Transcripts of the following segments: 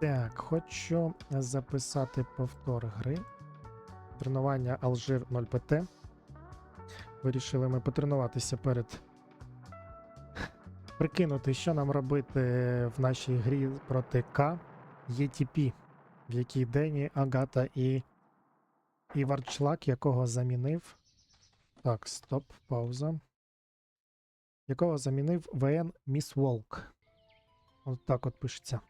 Так, хочу записати повтор гри. Тренування Алжир 0 ПТ. Вирішили ми потренуватися перед. Прикинути, що нам робити в нашій грі проти К ЄТП, в якій Дені, Агата і Іварчлак, якого замінив. Так, стоп, пауза. Якого замінив ВН Міс Волк. От так от пишеться.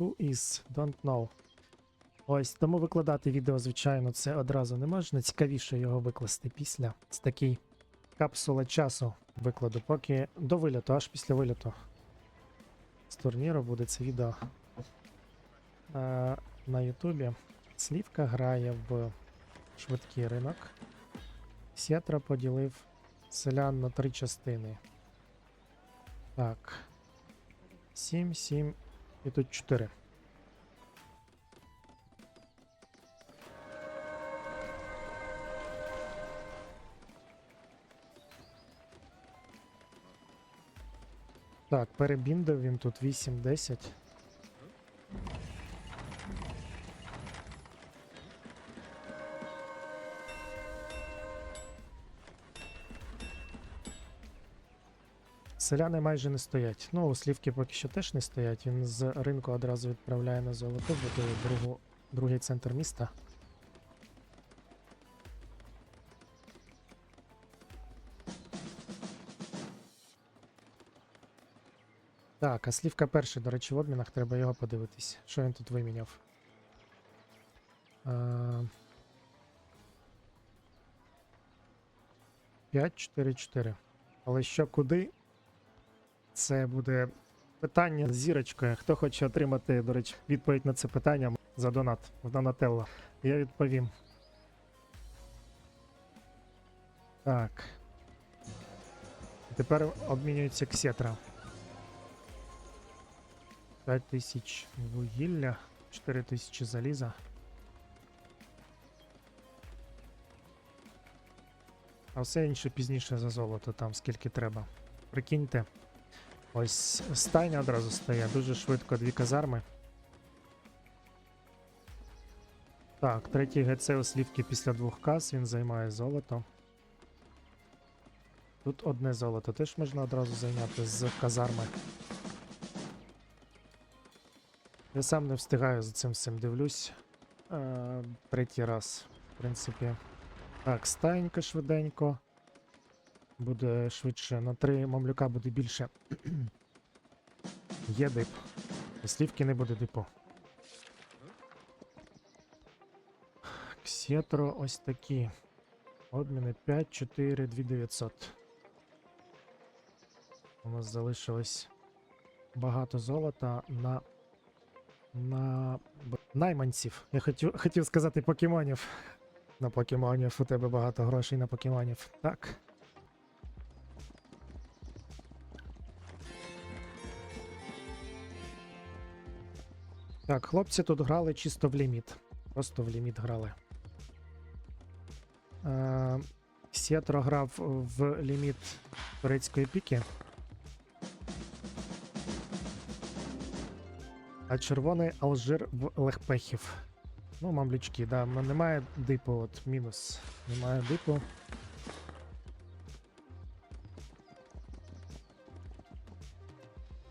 Who is? Don't know. Ось, тому викладати відео, звичайно, це одразу не можна. Цікавіше його викласти після. Це такий капсула часу викладу, поки до виліту, аж після виліту. З турніру буде це відео. А, на Ютубі. Слівка грає в швидкий ринок. Сєтра поділив селян на три частини. Так. 7, 7 і тут 4. Так, перебіндив він тут 8-10. Селяни майже не стоять. Ну, слівки поки що теж не стоять. Він з ринку одразу відправляє на золото, будує другу, другий центр міста. Так, а слівка перший, до речі, в обмінах треба його подивитись. Що він тут виміняв? А... 5-4-4. Але що куди? Це буде питання з зірочкою. Хто хоче отримати, до речі, відповідь на це питання за донат в Донателло. Я відповім. Так. Тепер обмінюється ксетра. 5 тисяч вугілля, 4 тисячі заліза. А все інше пізніше за золото, там скільки треба. Прикиньте. Ось стайня одразу стає, дуже швидко дві казарми. Так, третій ГЦ у слівки після двох каз, він займає золото. Тут одне золото теж можна одразу зайняти з казарми. Я сам не встигаю за цим всім дивлюсь. Е, третій раз, в принципі. Так, стайнька швиденько. Буде швидше. На три мамлюка буде більше. Є дип. Слівки не буде дипу. Ксетро ось такі. Обміни 5, 4, 2900. У нас залишилось багато золота на. На найманців. Я хотів, хотів сказати покемонів. На покемонів. У тебе багато грошей на покемонів. Так. Так, хлопці тут грали чисто в ліміт. Просто в ліміт грали. Е, Сєтро грав в ліміт турецької піки. А червоний Алжир в Лехпехів. Ну, мамлючки, да. Немає дипу, от мінус. Немає дипу.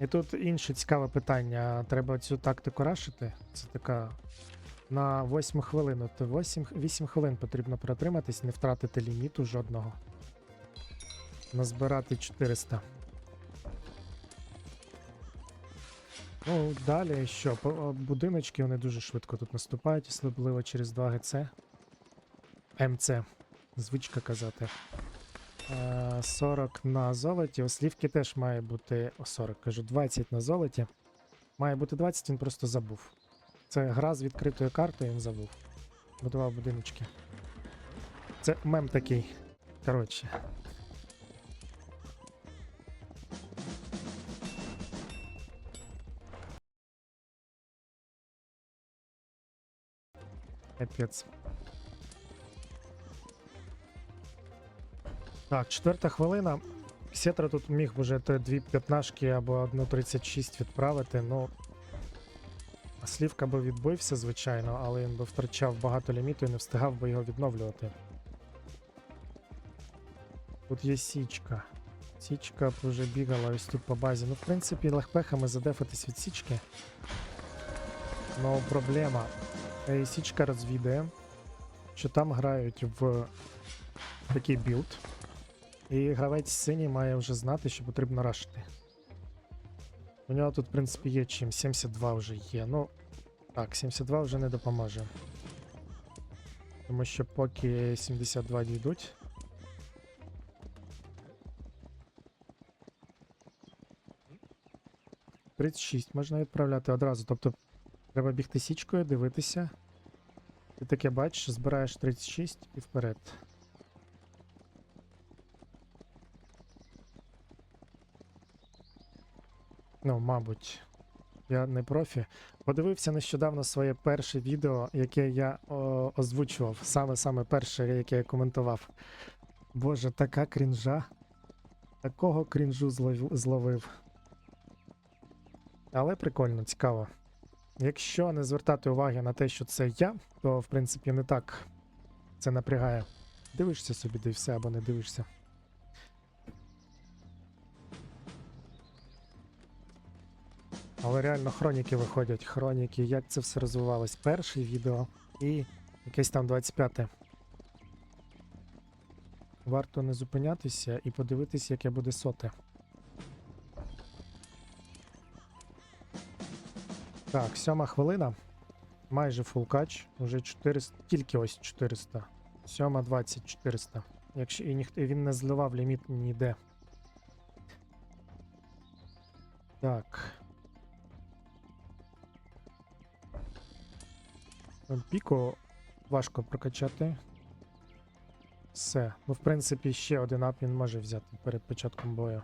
І тут інше цікаве питання. Треба цю тактику рашити. Це така. На 8 хвилин. От 8, 8 хвилин потрібно протриматись, не втратити ліміту жодного. Назбирати 400. Ну, далі що? Будиночки вони дуже швидко тут наступають, особливо через 2 ГЦ. МЦ. Звичка казати. Е, 40 на золоті. Ослівки теж має бути. О, 40, кажу, 20 на золоті. Має бути 20, він просто забув. Це гра з відкритою картою, він забув. Будував будиночки. Це мем такий. Коротше. Капець. Так, четверта хвилина. Сетра тут міг вже то дві п'ятнашки або одну 36 відправити, ну. Слівка би відбився, звичайно, але він би втрачав багато ліміту і не встигав би його відновлювати. Тут є січка. Січка б вже бігала ось тут по базі. Ну, в принципі, легпехами задефатись від січки. Ну, проблема. Е, Січка розвідує, що там грають в такий білд. І гравець синій має вже знати, що потрібно рашити. У нього тут, в принципі, є чим. 72 вже є. Ну, так, 72 вже не допоможе. Тому що поки 72 дійдуть. Тридцять шість можна відправляти одразу. Тобто треба бігти січкою, дивитися. Ти таке бачиш, збираєш 36 і вперед. Ну, мабуть, я не профі. Подивився нещодавно своє перше відео, яке я о, озвучував. Саме-саме перше, яке я коментував. Боже, така крінжа. Такого крінжу зловив. Але прикольно, цікаво. Якщо не звертати уваги на те, що це я, то в принципі не так це напрягає. Дивишся собі, де все або не дивишся. Але реально хроніки виходять. Хроніки, як це все розвивалось. Перше відео і якесь там 25-те. Варто не зупинятися і подивитись, яке буде соте. Так, сьома хвилина. Майже фул кач. Уже 400. Тільки ось 400. Сьома 20, 400. Якщо і ніхто він не зливав ліміт ніде. Так. Піко важко прокачати. Все. Ну, в принципі, ще один ап він може взяти перед початком бою.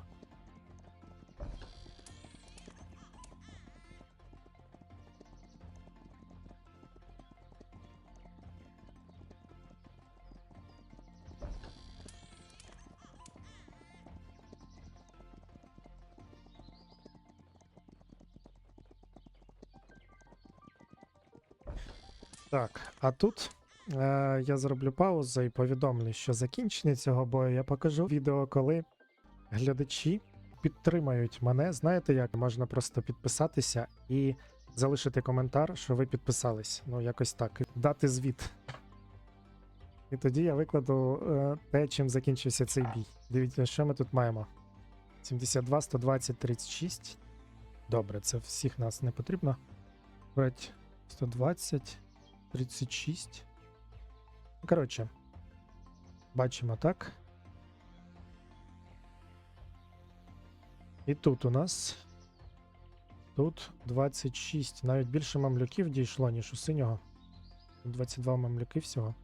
Так, а тут е, я зроблю паузу і повідомлю, що закінчення цього бою я покажу відео, коли глядачі підтримають мене. Знаєте як? Можна просто підписатися і залишити коментар, що ви підписались. Ну, якось так. Дати звіт. І тоді я викладу е, те, чим закінчився цей бій. Дивіться, що ми тут маємо. 72, 120, 36. Добре, це всіх нас не потрібно. Брать 120. 36. Ну, Коротше, бачимо так. І тут у нас. Тут 26. Навіть більше мамлюків дійшло, ніж у синього. 22 мамлюки всього.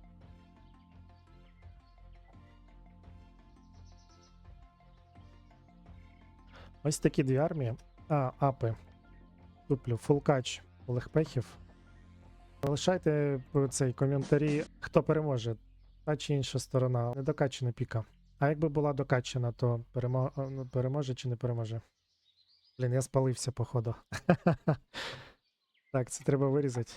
Ось такі дві армії. А, апи. Туплю фулкач легпехів. Залишайте в цей коментарі, хто переможе, та чи інша сторона. Недокачена піка. А якби була докачена, то перемо... ну, переможе чи не переможе? Блін, я спалився, походу. так, це треба вирізати.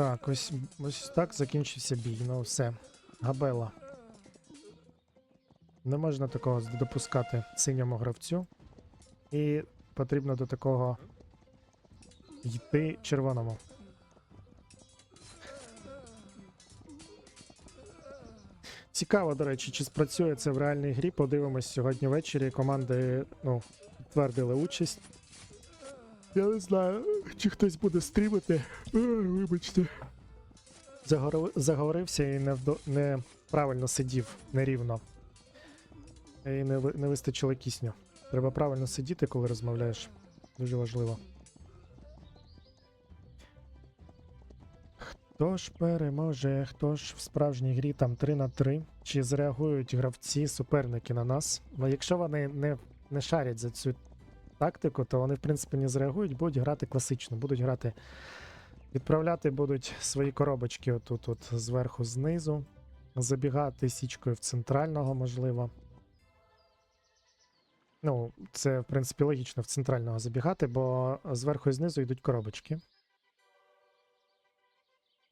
Так, ось, ось так закінчився бій. Ну все. Габела. Не можна такого допускати синьому гравцю. І потрібно до такого йти червоному. Цікаво, до речі, чи спрацює це в реальній грі. Подивимось сьогодні ввечері. Команди ну, підтвердили участь. Я не знаю, чи хтось буде стрімити. Вибачте. Загорив, заговорився і не, вдо- не сидів нерівно. І не, ви- не вистачило кисню. Треба правильно сидіти, коли розмовляєш. Дуже важливо. Хто ж переможе, хто ж в справжній грі там 3 на 3? Чи зреагують гравці, суперники на нас? Ну, якщо вони не, не шарять за цю тактику, то вони, в принципі, не зреагують, будуть грати класично, будуть грати. Відправляти будуть свої коробочки отут, от зверху, знизу. Забігати січкою в центрального, можливо. Ну, це, в принципі, логічно в центрального забігати, бо зверху і знизу йдуть коробочки.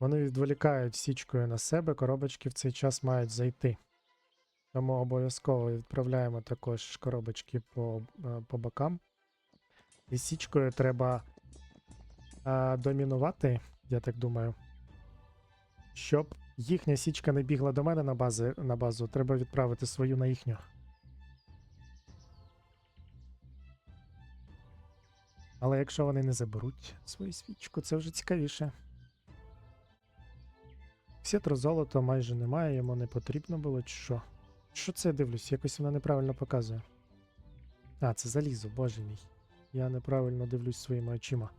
Вони відволікають січкою на себе, коробочки в цей час мають зайти. Тому обов'язково відправляємо також коробочки по, е, по бокам. І січкою треба е, домінувати, я так думаю. Щоб їхня січка не бігла до мене на, бази, на базу, треба відправити свою на їхню. Але якщо вони не заберуть свою свічку, це вже цікавіше. Сітро золото майже немає, йому не потрібно було, чи що? Що це я дивлюсь? Якось вона неправильно показує. А, це залізо, боже мій. Я неправильно дивлюсь своїми очима.